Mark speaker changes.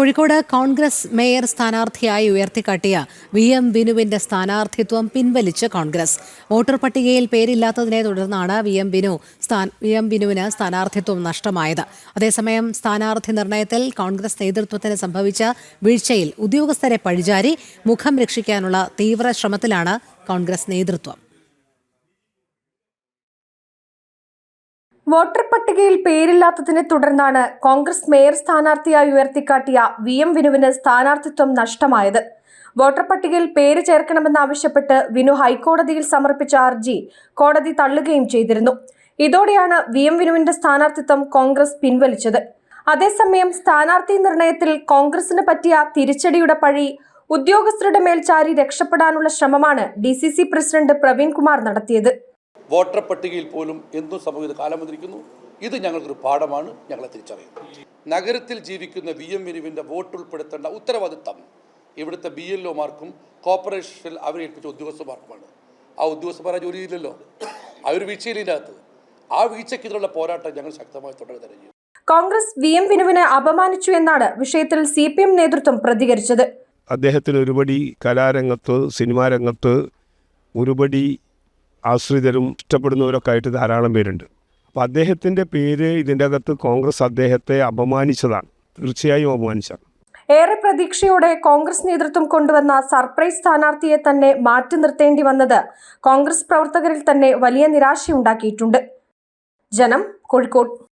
Speaker 1: Kozhikode Congress mayor സ്ഥാനാർത്ഥിയായി ഉയർത്തിക്കാട്ടിയ V M ബിനുവിന്റെ സ്ഥാനാർത്ഥിത്വം പിൻവലിച്ച് കോൺഗ്രസ്. വോട്ടർ പട്ടികയിൽ പേരില്ലാത്തതിനെ തുടർന്നാണ് V M Binu V M ബിനുവിന് സ്ഥാനാർത്ഥിത്വം നഷ്ടമായത്. അതേസമയം സ്ഥാനാർത്ഥി നിർണയത്തിൽ കോൺഗ്രസ് നേതൃത്വത്തിന് സംഭവിച്ച വീഴ്ചയിൽ ഉദ്യോഗസ്ഥരെ പഴിചാരി മുഖം രക്ഷിക്കാനുള്ള തീവ്ര ശ്രമത്തിലാണ് കോൺഗ്രസ് നേതൃത്വം.
Speaker 2: വോട്ടർ പട്ടികയിൽ പേരില്ലാത്തതിനെ തുടർന്നാണ് കോൺഗ്രസ് മേയർ സ്ഥാനാർത്ഥിയായി ഉയർത്തിക്കാട്ടിയ വി എം വിനുവിന് സ്ഥാനാർത്ഥിത്വം നഷ്ടമായത്. വോട്ടർ പട്ടികയിൽ പേര് ചേർക്കണമെന്നാവശ്യപ്പെട്ട് വിനു ഹൈക്കോടതിയിൽ സമർപ്പിച്ച ഹർജി കോടതി തള്ളുകയും ചെയ്തിരുന്നു. ഇതോടെയാണ് വി എം വിനുവിന്റെ സ്ഥാനാർത്ഥിത്വം കോൺഗ്രസ് പിൻവലിച്ചത്. അതേസമയം സ്ഥാനാർത്ഥി നിർണയത്തിൽ കോൺഗ്രസിന് പറ്റിയ തിരിച്ചടിയുടെ പഴി ഉദ്യോഗസ്ഥരുടെ മേൽ ചാരി രക്ഷപ്പെടാനുള്ള ശ്രമമാണ് ഡി പ്രസിഡന്റ് പ്രവീൺ കുമാർ നടത്തിയത്.
Speaker 3: വോട്ടർ പട്ടികയിൽ പോലും എന്തും സംഭവിക്കുന്ന കാലം വന്നിരിക്കുന്നു ഇത് ഞങ്ങൾക്കൊരു പാഠമാണ്. ഞങ്ങളെ തിരിച്ചറിയുന്നത് നഗരത്തിൽ ജീവിക്കുന്ന വി എം വിനുവിന്റെ വോട്ട് ഉൾപ്പെടുത്തേണ്ട ഉത്തരവാദിത്തം ഇവിടുത്തെ ബി എൽ ഒമാർക്കും കോർപ്പറേഷനിൽ അവരെ ഏൽപ്പിച്ച ഉദ്യോഗസ്ഥന്മാർക്കുമാണ്. ആ ഉദ്യോഗസ്ഥന്മാർ ആ ഒരു വീഴ്ചയിലിന്റെ അകത്ത് ആ വീഴ്ചയ്ക്കെതിരുള്ള പോരാട്ടം ഞങ്ങൾ ശക്തമായി തുടരുക തന്നെ ചെയ്യും
Speaker 2: കോൺഗ്രസ് വി എം വിനുവിനെ അപമാനിച്ചു എന്നാണ് വിഷയത്തിൽ സി പി എം നേതൃത്വം പ്രതികരിച്ചത്.
Speaker 4: അദ്ദേഹത്തിന് ഒരുപടി കലാരംഗത്ത് സിനിമാരംഗത്ത് ഒരുപടി ആശ്രിതരും ഇഷ്ടപ്പെടുന്നവരൊക്കെ ആയിട്ട് ധാരാളം പേരുണ്ട്. അപ്പോൾ അദ്ദേഹത്തിന്റെ പേര് ഇതിന്റെ അകത്ത് കോൺഗ്രസ് അദ്ദേഹത്തെ അപമാനിച്ചതാണ്. തീർച്ചയായും അപമാനിച്ചതാണ്.
Speaker 2: ഏറെ പ്രതീക്ഷയോടെ കോൺഗ്രസ് നേതൃത്വം കൊണ്ടുവന്ന സർപ്രൈസ് സ്ഥാനാർത്ഥിയെ തന്നെ മാറ്റി നിർത്തേണ്ടി വന്നത് കോൺഗ്രസ് പ്രവർത്തകരിൽ തന്നെ വലിയ നിരാശയുണ്ടാക്കിയിട്ടുണ്ട്. ജനം കോഴിക്കോട്.